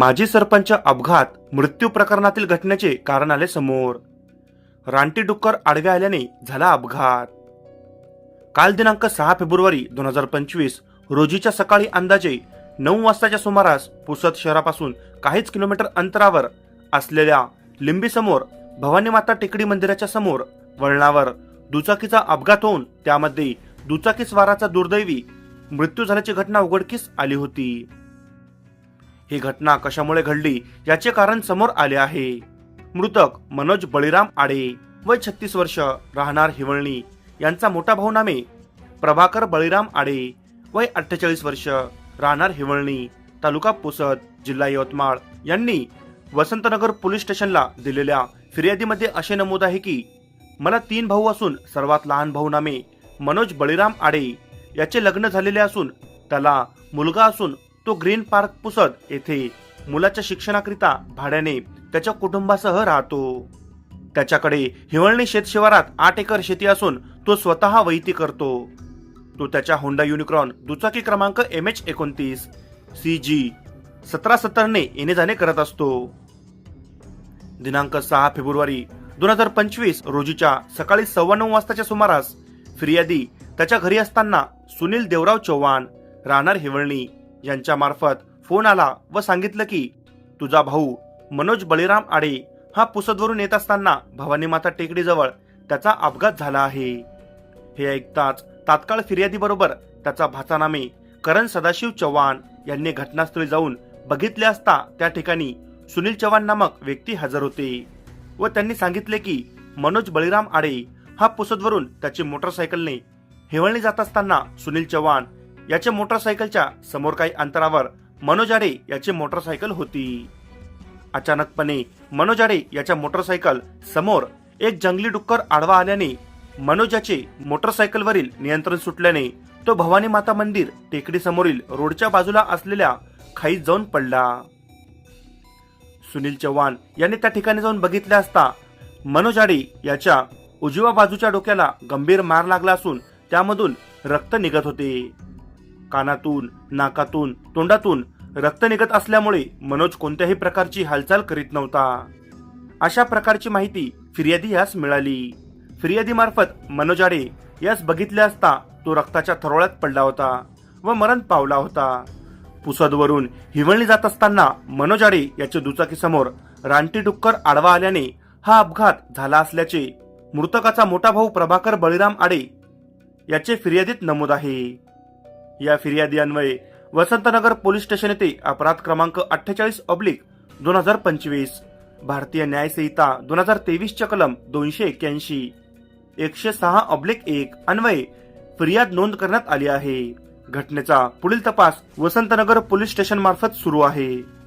माजी सरपंच अपघात मृत्यू प्रकरणातील घटनेचे कारण आले समोर. रानटी डुक्कर आडव्या आल्याने झाला अपघात. काल दिनांक सहा फेब्रुवारी दोन हजार पंचवीस रोजीच्या सकाळी अंदाजे नऊ वाजताच्या सुमारास पुसद शहरापासून काहीच किलोमीटर अंतरावर असलेल्या लिंबीसमोर भवानी माता टेकडी मंदिराच्या समोर वळणावर दुचाकीचा अपघात होऊन त्यामध्ये दुचाकी स्वाराचा दुर्दैवी मृत्यू झाल्याची घटना उघडकीस आली होती. ही घटना कशामुळे घडली याचे कारण समोर आले आहे. मृतक मनोज बळीराम आडे वय छत्तीस वर्ष राहणार हिवळणी. यांचा मोठा भाऊ नामे प्रभाकर बळीराम आडे वय अठ्ठेचाळीस वर्ष राहणार हिवळणी तालुका पुसद जिल्हा यवतमाळ. यांनी वसंतनगर पोलीस स्टेशनला दिलेल्या फिर्यादीमध्ये असे नमूद आहे की मला तीन भाऊ असून सर्वात लहान भाऊ नामे मनोज बळीराम आडे याचे लग्न झालेले असून त्याला मुलगा असून तो ग्रीन पार्क पुसद येथे मुलाच्या शिक्षणाकरिता भाड्याने त्याच्या कुटुंबासह राहतो. त्याच्याकडे हिवळणी शेतशिवारात आठ एकर शेती असून तो स्वतः वैती करतो. तो त्याच्या होंडा युनिक्रॉन दुचाकी क्रमांक एम एच एकोणतीस सी जी सतरा सत्तरने येणे जाणे करत असतो. दिनांक सहा फेब्रुवारी दोन हजार पंचवीस रोजीच्या सकाळी सव्वा नऊ वाजताच्या सुमारास फिर्यादी त्याच्या घरी असताना सुनील देवराव चव्हाण राहणार हिवळणी. यांच्या मार्फत फोन आला व सांगितलं की तुझा भाऊ मनोज बळीराम आडे हा पुसदवरून येत असताना भवानी माता टेकडीजवळ त्याचा अपघात झाला आहे. हे ऐकताच तात्काळ फिर्यादीबरोबर त्याचा भाचानामे करण सदाशिव चव्हाण यांनी घटनास्थळी जाऊन बघितले असता त्या ठिकाणी सुनील चव्हाण नामक व्यक्ती हजर होते व त्यांनी सांगितले की मनोज बळीराम आडे हा पुसदवरून त्याची मोटरसायकलने हिवळणी जात असताना सुनील चव्हाण याच्या मोटरसायकलच्या समोर काही अंतरावर मनोजाडे याची मोटरसायकल होती. अचानकपणे मनोजाडे याच्या मोटरसायकल समोर एक जंगली डुक्कर आडवा आल्याने मनोजाचे मोटरसायकलवरील नियंत्रण सुटल्याने तो भवानी माता मंदिर टेकडीसमोरील रोडच्या बाजूला असलेल्या खाईत जाऊन पडला. सुनील चव्हाण यांनी त्या ठिकाणी जाऊन बघितले असता मनोजाडे याच्या उजव्या बाजूच्या डोक्याला गंभीर मार लागला असून त्यामधून रक्त निघत होते. कानातून नाकातून तोंडातून रक्त निघत असल्यामुळे मनोज कोणत्याही प्रकारची हालचाल करीत नव्हता. अशा प्रकारची माहिती फिर्यादी यास मिळाली. फिर्यादी मार्फत मनोज आडे यास बघितले असता तो रक्ताच्या थरोळ्यात पडला होता व मरण पावला होता. पुसदवरून हिवळणी जात असताना मनोज आडे याच्या दुचाकीसमोर रानटी डुक्कर आडवा आल्याने हा अपघात झाला असल्याचे मृतकाचा मोठा भाऊ प्रभाकर बळीराम आडे याचे फिर्यादीत नमूद आहे. या फिर्यादी अन्वये वसंतनगर पोलीस स्टेशन येथे अपराध क्रमांक अठ्ठेचाळीस ऑब्लिक दोन हजार पंचवीस भारतीय न्यायसंहिता दोन हजार तेवीसच्या कलम दोनशे एक्क्याऐंशी एकशे सहा ऑब्लिक एक अन्वये फिर्याद नोंद करण्यात आली आहे. घटनेचा पुढील तपास वसंतनगर पोलीस स्टेशन मार्फत सुरू आहे.